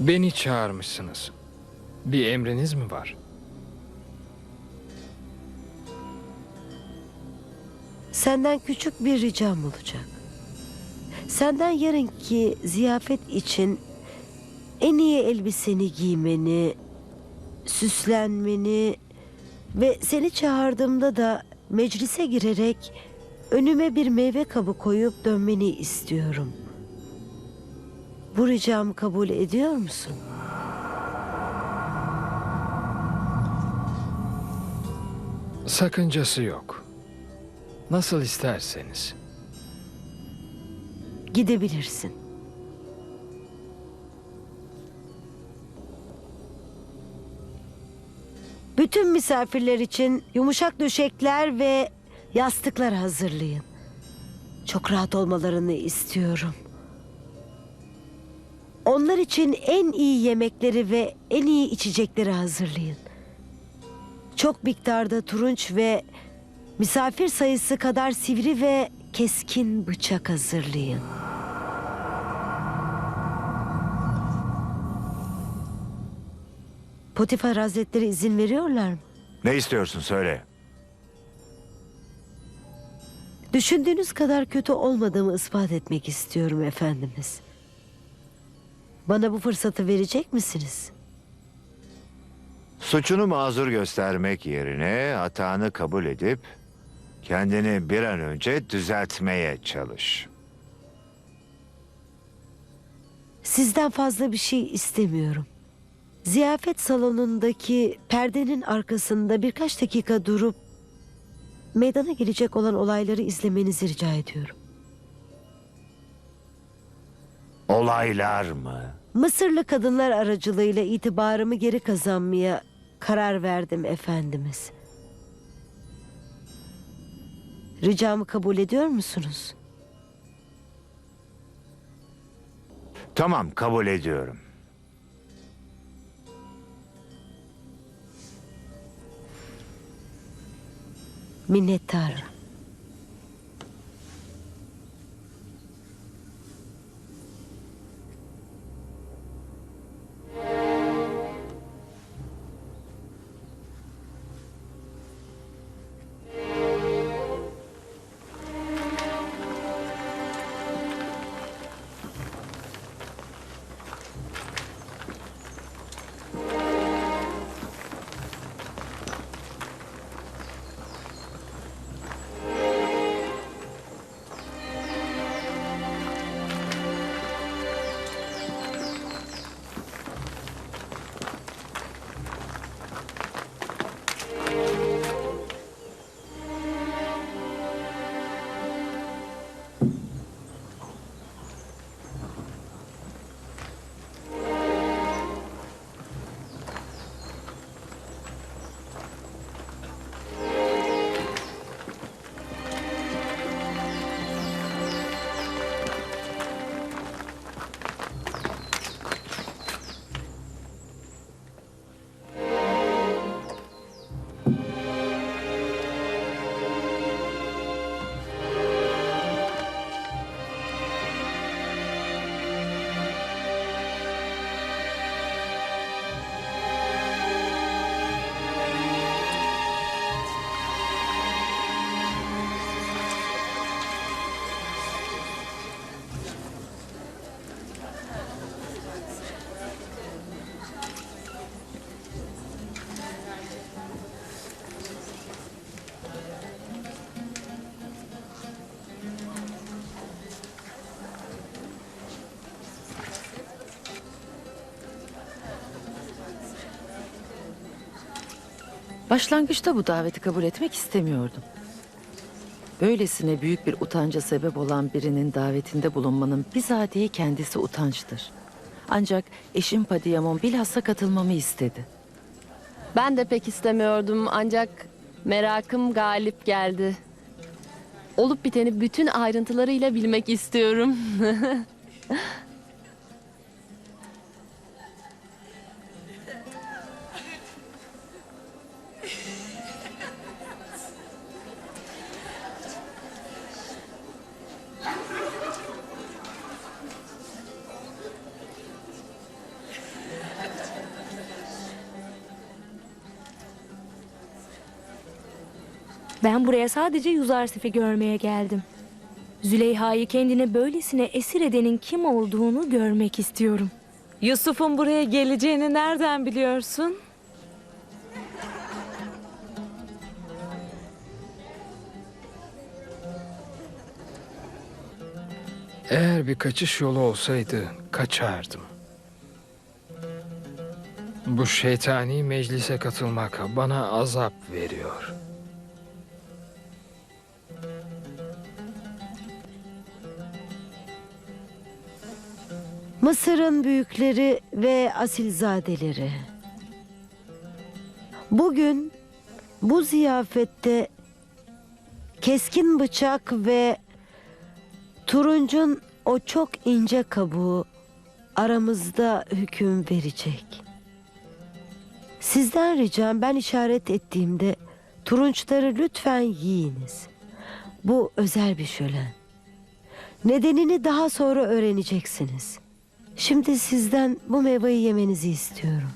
Beni çağırmışsınız. Bir emriniz mi var? Senden küçük bir ricam olacak. Senden yarınki ziyafet için en iyi elbiseni giymeni, süslenmeni ve seni çağırdığımda da meclise girerek önüme bir meyve kabı koyup dönmeni istiyorum. Bu ricamı kabul ediyor musun? Sakıncası yok. Nasıl isterseniz. Gidebilirsin. Bütün misafirler için yumuşak döşekler ve yastıklar hazırlayın. Çok rahat olmalarını istiyorum. Onlar için en iyi yemekleri ve en iyi içecekleri hazırlayın. Çok miktarda turunç ve misafir sayısı kadar sivri ve keskin bıçak hazırlayın. Potifar Hazretleri izin veriyorlar mı? Ne istiyorsun söyle. Düşündüğünüz kadar kötü olmadığımı ispat etmek istiyorum efendimiz. Bana bu fırsatı verecek misiniz? Suçunu mazur göstermek yerine hatanı kabul edip kendini bir an önce düzeltmeye çalış. Sizden fazla bir şey istemiyorum. Ziyafet salonundaki perdenin arkasında birkaç dakika durup meydana gelecek olan olayları izlemenizi rica ediyorum. Olaylar mı? Mısırlı kadınlar aracılığıyla itibarımı geri kazanmaya karar verdim efendimiz. Ricamı kabul ediyor musunuz? Tamam kabul ediyorum. Minnettarım. Başlangıçta bu daveti kabul etmek istemiyordum. Böylesine büyük bir utanca sebep olan birinin davetinde bulunmanın bizatihi kendisi utançtır. Ancak eşim Padiyamon bilhassa katılmamı istedi. Ben de pek istemiyordum ancak merakım galip geldi. Olup biteni bütün ayrıntılarıyla bilmek istiyorum. Ben buraya sadece Yuzarsif'i görmeye geldim. Züleyha'yı kendine böylesine esir edenin kim olduğunu görmek istiyorum. Yusuf'un buraya geleceğini nereden biliyorsun? Eğer bir kaçış yolu olsaydı kaçardım. Bu şeytani meclise katılmak bana azap veriyor. Mısır'ın büyükleri ve asilzadeleri. Bugün bu ziyafette keskin bıçak ve turuncun o çok ince kabuğu aramızda hüküm verecek. Sizden ricam ben işaret ettiğimde turunçları lütfen yiyiniz. Bu özel bir şölen. Nedenini daha sonra öğreneceksiniz. Şimdi sizden bu meyveyi yemenizi istiyorum.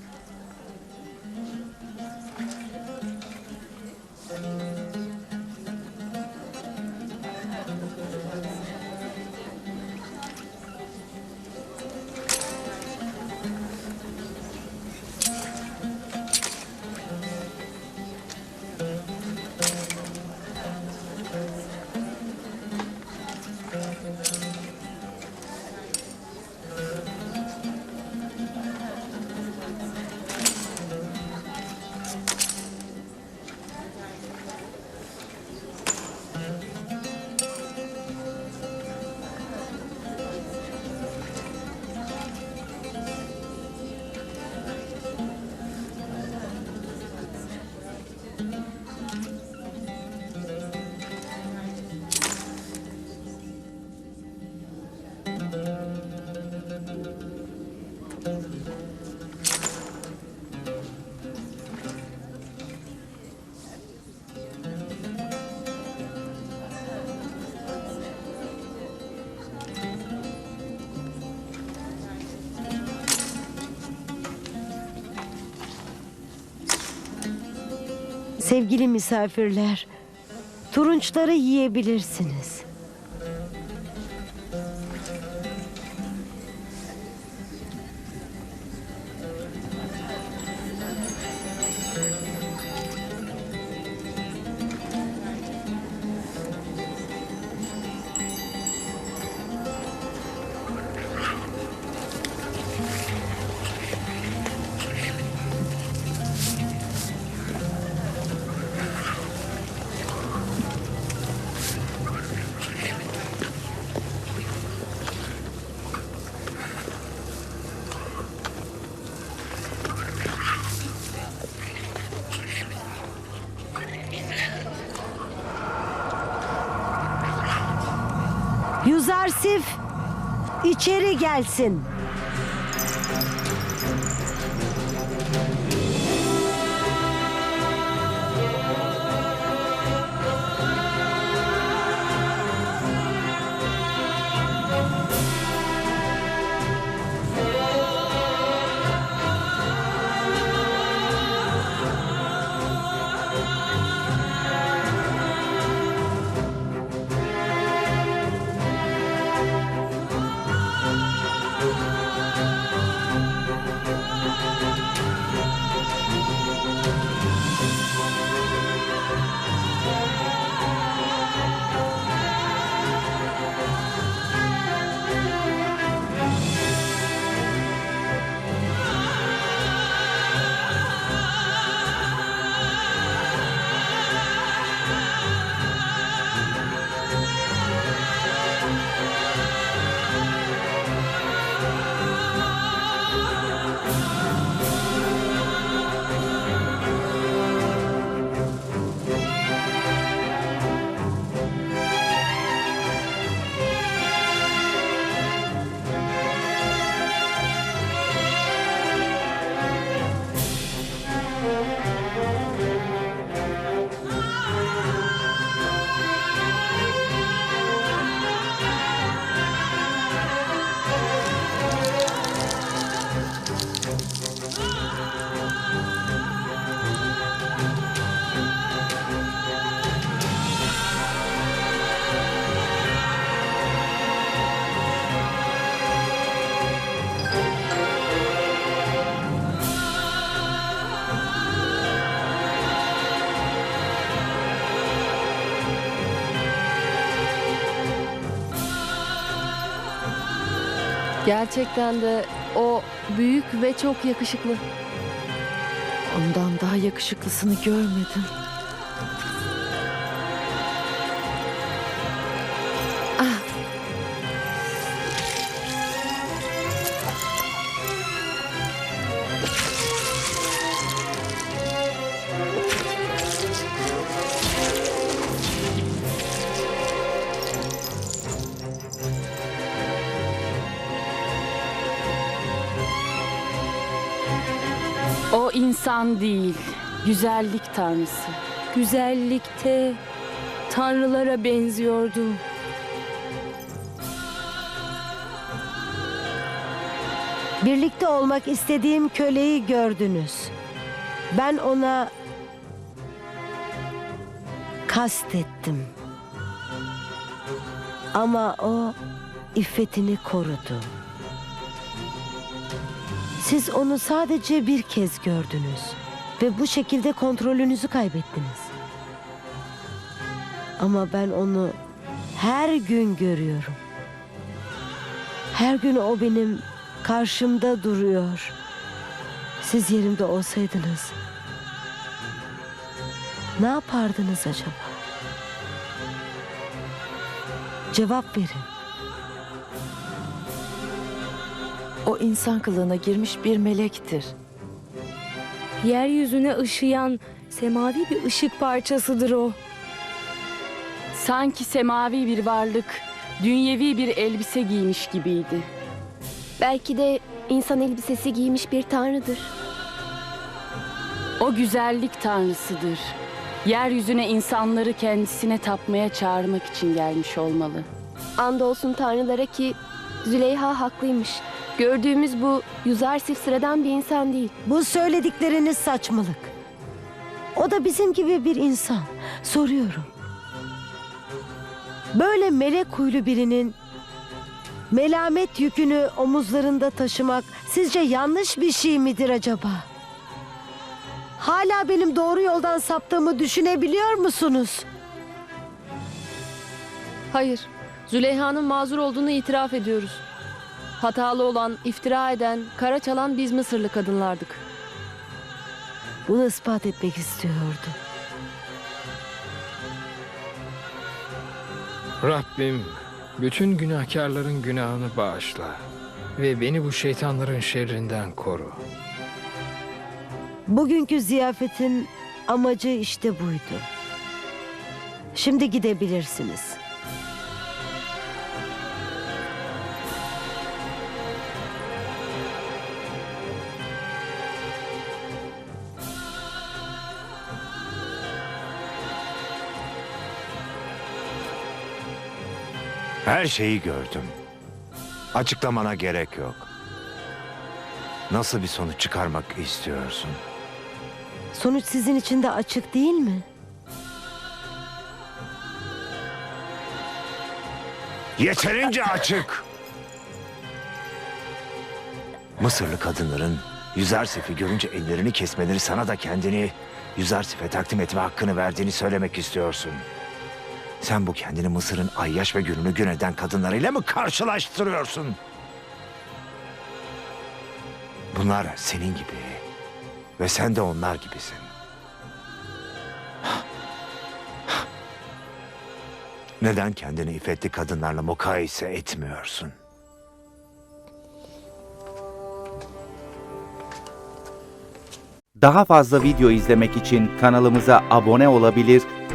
Sevgili misafirler, turunçları yiyebilirsiniz. Yuzarsif içeri gelsin. Gerçekten de o büyük ve çok yakışıklı. Ondan daha yakışıklısını görmedim. O insan değil, güzellik tanrısı. Güzellikte tanrılara benziyordu. Birlikte olmak istediğim köleyi gördünüz. Ben ona kastettim. Ama o iffetini korudu. Siz onu sadece bir kez gördünüz ve bu şekilde kontrolünüzü kaybettiniz. Ama ben onu her gün görüyorum. Her gün o benim karşımda duruyor. Siz yerimde olsaydınız ne yapardınız acaba? Cevap verin. O insan kılığına girmiş bir melektir. Yeryüzüne ışıyan semavi bir ışık parçasıdır o. Sanki semavi bir varlık, dünyevi bir elbise giymiş gibiydi. Belki de insan elbisesi giymiş bir tanrıdır. O güzellik tanrısıdır. Yeryüzüne insanları kendisine tapmaya çağırmak için gelmiş olmalı. Andolsun tanrılara ki Züleyha haklıymış. Gördüğümüz bu Yuzarsif sıradan bir insan değil. Bu söyledikleriniz saçmalık. O da bizim gibi bir insan. Soruyorum. Böyle melek huylu birinin melamet yükünü omuzlarında taşımak sizce yanlış bir şey midir acaba? Hala benim doğru yoldan saptığımı düşünebiliyor musunuz? Hayır, Züleyha'nın mazur olduğunu itiraf ediyoruz. Hatalı olan, iftira eden, kara çalan biz Mısırlı kadınlardık. Bunu ispat etmek istiyordu. Rabbim bütün günahkarların günahını bağışla ve beni bu şeytanların şerrinden koru. Bugünkü ziyafetin amacı işte buydu. Şimdi gidebilirsiniz. Her şeyi gördüm. Açıklamana gerek yok. Nasıl bir sonuç çıkarmak istiyorsun? Sonuç sizin için de açık değil mi? Yeterince açık. Mısırlı kadınların Yüzersif'i görünce ellerini kesmeleri sana da kendini Yüzersif'e takdim etme hakkını verdiğini söylemek istiyorsun. Sen bu kendini Mısır'ın ayyaş ve gününü gün eden kadınlarıyla mı karşılaştırıyorsun? Bunlar senin gibi ve sen de onlar gibisin. Neden kendini iffetli kadınlarla mukayese etmiyorsun? Daha fazla video izlemek için kanalımıza abone olabilir,